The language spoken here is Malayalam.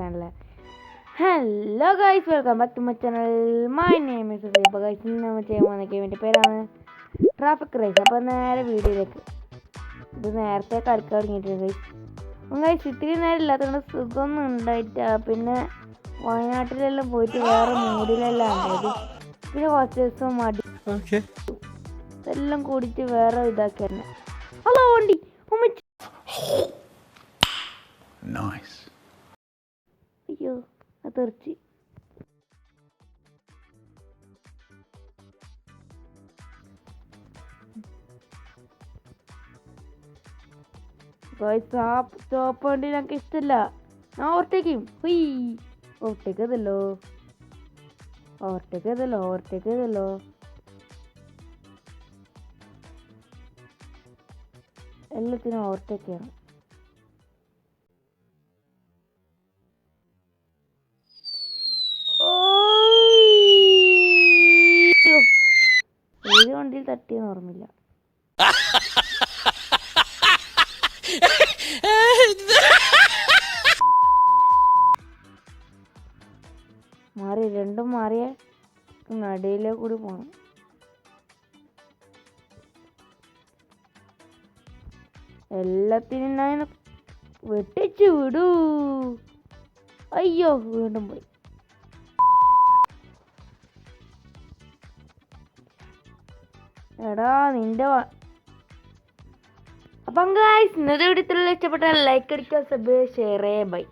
Channel hello guys welcome back to my channel my name is ഇപ്പോൾ ഗൈസ് ഇന്ന് നമ്മൾ ചെയ്യാൻ പോകുന്ന ഗെയിമിന്റെ പേരാണ് ട്രാഫിക് റേസ് അപ്പോൾ നേരെ വീഡിയോയിലേക്ക്. ഇത് നേരത്തെ കളിക്കാൻ തുടങ്ങിയിട്ടുണ്ട്. ഗൈസ് അപ്പം ഗൈസ് ഇത്തിരി നേരം ഇല്ലാത്തതുകൊണ്ട് സുഖമൊന്നും ഉണ്ടായിട്ട് പിന്നെ വയനാട്ടിലെല്ലാം പോയിട്ട് വേറെ മൂഡിലെല്ലാം ഉണ്ടായത്. പിന്നെ കുറച്ച് ദിവസം മടി. എല്ലാം കൂടിയിട്ട് വേറെ ഇതാക്കി തന്നെ ഹലോ വണ്ടി. അയ്യോ അത് തെറിച്ച്. സ്റ്റോപ്പ് വണ്ടി ഞങ്ങൾക്ക് ഇഷ്ടമല്ല ഞാൻ ഓവർടേക്കും ഹുയ്. ഓവർടേക്ക് ചെയ്തല്ലോ. ഓവർടേക്ക് ചെയ്തല്ലോ ഓവർടേക്ക് എല്ലാത്തിനും ഓവർടേക്ക് വണ്ടിയിൽ തട്ടിയെന്ന് ഓർമ്മയില്ല. മാറി രണ്ടും മാറിയ നടയിലെ കൂടി പോണം. എല്ലാത്തിനും ഞാൻ വെട്ടിച്ചു വിടൂ. അയ്യോ വീണ്ടും പോയി. എടാ നിന്റെ അപ്പം ഗായ്സ് ഇന്നത്തെ വീഡിയോ ഇഷ്ടപ്പെട്ടാൽ ലൈക്ക് അടിക്കുക സബ് ഷെയർ ബൈ